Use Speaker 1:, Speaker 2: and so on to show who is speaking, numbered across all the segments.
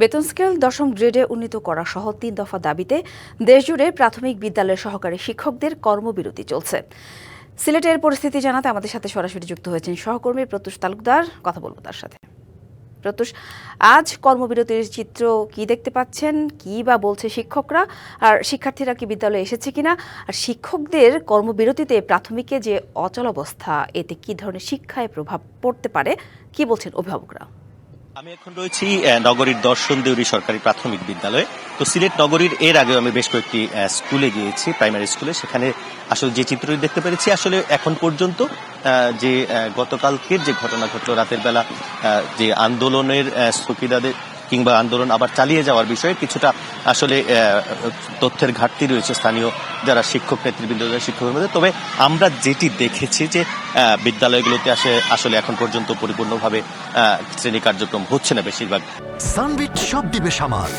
Speaker 1: বেতন স্কেল দশম গ্রেডে উন্নীত করা সহ তিন দফা দাবিতে দেশজুড়ে প্রাথমিক বিদ্যালয়ের সহকারী শিক্ষকদের কর্মবিরতি চলছে। সিলেটের পরিস্থিতি জানাতে আমাদের সাথে সরাসরি যুক্ত হয়েছেন সহকর্মী প্রত্যুষ তালুকদার। কথা বলব তার সাথে। প্রত্যুষ, আজ কর্মবিরতির চিত্র কি দেখতে পাচ্ছেন? কি বা বলছে শিক্ষকরা? আর শিক্ষার্থীরা কি বিদ্যালয়ে এসেছে কিনা? আর শিক্ষকদের কর্মবিরতিতে প্রাথমিকে যে অচলাবস্থা এতে কি ধরনের শিক্ষায় প্রভাব পড়তে পারে? কি বলছেন অভিভাবকরা?
Speaker 2: আমি এখন রয়েছি নগরীর দর্শন দেউরি সরকারি প্রাথমিক বিদ্যালয়ে। তো সিলেট নগরীর এর আগেও আমি বেশ কয়েকটি স্কুলে গিয়েছি, প্রাইমারি স্কুলে। সেখানে আসলে যে চিত্রটি দেখতে পেরেছি, আসলে এখন পর্যন্ত যে গতকালকের যে ঘটনা ঘটলো রাতের বেলা যে আন্দোলনের স্থগিতাদের কিংবা আন্দোলন আবার চালিয়ে যাওয়ার বিষয়ে কিছুটা আসলে তথ্যের ঘাটতি রয়েছে স্থানীয় যারা শিক্ষক, নেতৃবৃন্দ শিক্ষকের মধ্যে। তবে আমরা যেটি দেখেছি যে বিদ্যালয়গুলোতে আসে, আসলে এখন পর্যন্ত পরিপূর্ণভাবে শ্রেণি কার্যক্রম হচ্ছে না বেশিরভাগ।
Speaker 3: সানবিট সব দিবে সামাল।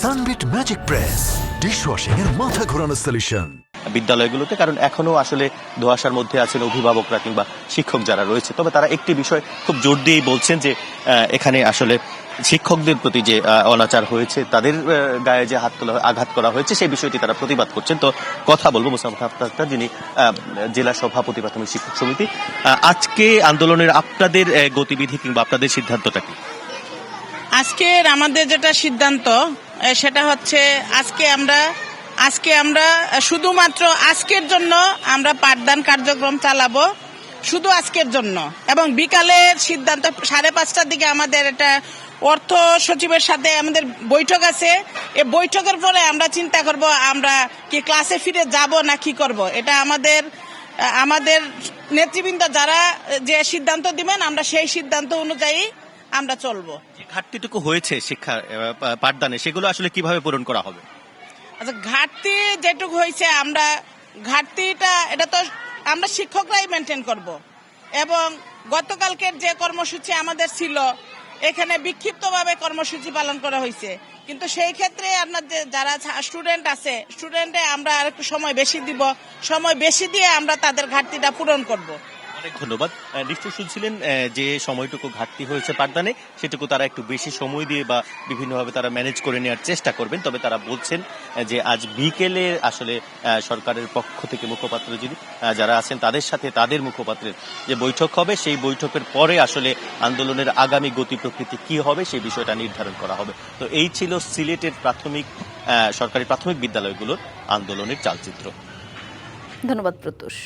Speaker 3: সানবিট ম্যাজিক প্রেস, ডিশওয়াশিং এর মাথা ঘোরানো সলিউশন
Speaker 2: বিদ্যালয়গুলোতে, কারণ এখনও আসলে ধোয়াশার মধ্যে আছেন অভিভাবকরা কিংবা শিক্ষক যারা রয়েছে। তবে তারা একটি বিষয় খুব জোর দিয়েই বলছেন যে এখানে আসলে শিক্ষকদের প্রতি যে অনাচার হয়েছে, তাদের গায়ে যে হাত তোলা, আঘাত করা হয়েছে, সেই বিষয়টি তারা প্রতিবাদ করছেন। তো কথা বলব আক্তার যিনি জেলা সভাপতি প্রাথমিক শিক্ষক সমিতি। আজকে আন্দোলনের আপনাদের গতিবিধি কিংবা আপনাদের সিদ্ধান্তটা কি?
Speaker 4: আজকের আমাদের যেটা সিদ্ধান্ত সেটা হচ্ছে আজকে আমরা আজকে আমরা, শুধুমাত্র আজকের জন্য আমরা পাঠদান কার্যক্রম চালাবো, শুধু আজকের জন্য। এবং বিকালের সিদ্ধান্ত, সাড়ে পাঁচটার দিকে আমাদের এটা অর্থ সচিবের সাথে আমাদের বৈঠক আছে। এ বৈঠকের পরে আমরা চিন্তা করব, আমরা কি ক্লাসে ফিরে যাব না কি করব? এটা আমাদের আমাদের নেতৃবৃন্দ যারা যে সিদ্ধান্ত দিবেন, আমরা সেই সিদ্ধান্ত অনুযায়ী আমরা চলবো।
Speaker 2: ঘাটতিটুকু হয়েছে শিক্ষা পাঠদানে, সেগুলো আসলে কীভাবে পূরণ করা হবে?
Speaker 4: আচ্ছা ঘাটতি যেটুকু হয়েছে আমরা ঘাটতিটা, এটা তো আমরা শিক্ষকরাই মেনটেন করব। এবং গতকালকের যে কর্মসূচি আমাদের ছিল, এখানে বিক্ষিপ্তভাবে কর্মসূচি পালন করা হয়েছে কিন্তু সেই ক্ষেত্রে আপনার যে, যারা স্টুডেন্ট আছে স্টুডেন্টে আমরা আর একটু সময় বেশি দিব। সময় বেশি দিয়ে আমরা তাদের ঘাটতিটা পূরণ করব।
Speaker 2: অনেক ধন্যবাদ। নিশ্চয় শুনছিলেন যে সময়টুকু ঘাটতি হয়েছে পাঠদানে, সেটুকু তারা একটু বেশি সময় দিয়ে বা বিভিন্নভাবে তারা ম্যানেজ করে নেওয়ার চেষ্টা করবেন। তবে তারা বলছেন যে আজ বিকেলে আসলে সরকারের পক্ষ থেকে মুখপাত্র যিনি যারা আছেন তাদের সাথে তাদের মুখপাত্রের যে বৈঠক হবে, সেই বৈঠকের পরে আসলে আন্দোলনের আগামী গতি প্রকৃতি কি হবে, সেই বিষয়টা নির্ধারণ করা হবে। তো এই ছিল সিলেটের প্রাথমিক সরকারি প্রাথমিক বিদ্যালয়গুলোর আন্দোলনের চালচিত্র।
Speaker 1: ধন্যবাদ, প্রত্যুষ।